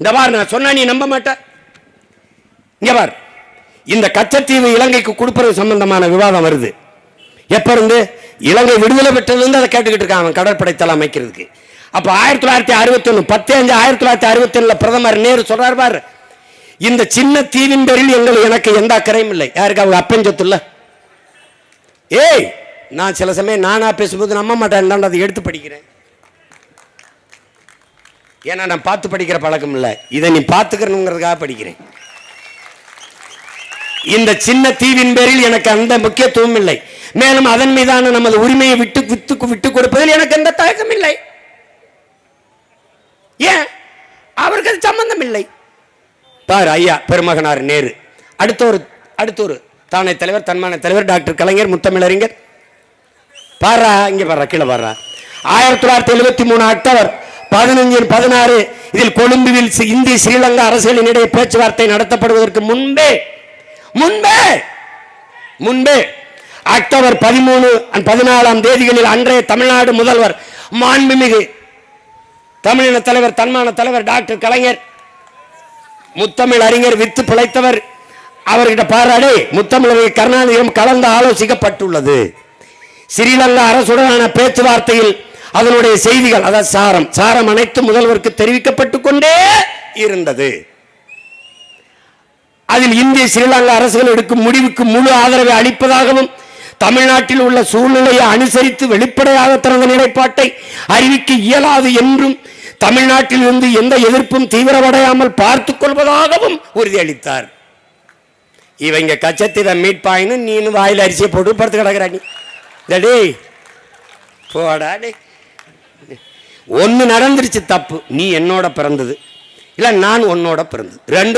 இந்த பார் நான் சொன்னா நீ நம்ப மாட்ட. இங்க பார். இந்த கச்சத்தீவு இலங்கைக்கு கொடுப்பது சம்பந்தமான விவாதம் வருது. எப்ப இருந்து? இலங்கை விடுதலை பெற்றதுலேருந்து அதை கேட்டுக்கிட்டு இருக்கான் அவன் கடற்படை தலை அமைக்கிறதுக்கு. அப்போ ஆயிரத்தி தொள்ளாயிரத்தி அறுபத்தி ஒண்ணு பத்து அஞ்சு ஆயிரத்தி தொள்ளாயிரத்தி அறுபத்தி பிரதமர் நேரு சொல்கிறார் பாரு. இந்த சின்ன தீவின் பேரில் எங்கள் எனக்கு எந்த அக்கறையும் இல்லை. யாருக்கு? அவங்க அப்பன் சொத்து ஏய் நான் சில சமயம் நானாக பேசும்போது நம்ப மாட்டேன். அதை எடுத்து படிக்கிறேன். ஏன்னா நான் பார்த்து படிக்கிற பழக்கம் இல்லை. இதை நீ பார்த்துக்கணுங்கிறதுக்காக படிக்கிறேன். இந்த சின்ன தீவின் பேரில் எனக்கு அந்த முக்கியத்துவம் இல்லை. மேலும் அதன் மீதான நமது உரிமையை விட்டு வித்து விட்டு கொடுப்பதில் எனக்கு எந்த தயக்கம் இல்லை. ஏன்? அவருக்கு அது சம்பந்தம் இல்லை. பாரு ஐயா பெருமகனார் நேரு. அடுத்த ஒரு அடுத்த ஒரு தானே தலைவர் தன்மான தலைவர் டாக்டர் கலைஞர் முத்தமிழறிஞர். பாரா இங்க பாரா கீழே பாரா. ஆயிரத்தி தொள்ளாயிரத்தி எழுபத்தி மூணு அக்டோபர் பதினஞ்சு பதினாறு இதில் கொழும்புவில் சி- இந்திய ஸ்ரீலங்கா அரசுகளினிடையே பேச்சுவார்த்தை நடத்தப்படுவதற்கு முன்பே முன்பே முன்பே அக்டோபர் பதிமூணு பதினாலாம் தேதிகளில் அன்றைய தமிழ்நாடு முதல்வர் மாண்புமிகு தமிழின தலைவர் தன்மான தலைவர் டாக்டர் கலைஞர் முத்தமிழ் அறிஞர் வித்து பிழைத்தவர் அவர்கிட்ட பாராடி முத்தமிழர் கருணாநிதியிடம் கலந்து ஆலோசிக்கப்பட்டுள்ளது. ஸ்ரீலங்கா அரசுடனான பேச்சுவார்த்தையில் அதனுடைய செய்திகள் அதாவது சாரம். சாரம் அனைத்து முதல்வருக்கு தெரிவிக்கப்பட்டு கொண்டே இருந்தது. அதில் இந்திய ஸ்ரீலங்கா அரசுகள் எடுக்கும் முடிவுக்கு முழு ஆதரவை அளிப்பதாகவும் தமிழ்நாட்டில் உள்ள சூழ்நிலையை அனுசரித்து வெளிப்படையாக தனது நிலைப்பாட்டை அறிவிக்க இயலாது என்றும் தமிழ்நாட்டில் இருந்து எந்த எதிர்ப்பும் தீவிரமடையாமல் பார்த்துக் கொள்வதாகவும் உறுதியளித்தார். இவங்க கச்சத்தில மீட்பாயின்னு நீனு வாயில் அரிசியை போட்டு படுத்து கிடக்குறா நீ. போடா டே ஒன்று நடந்துருச்சு தப்பு. நீ என்னோட பிறந்தது. இல்லை நான் உன்னோட பிறந்தது. ரெண்டு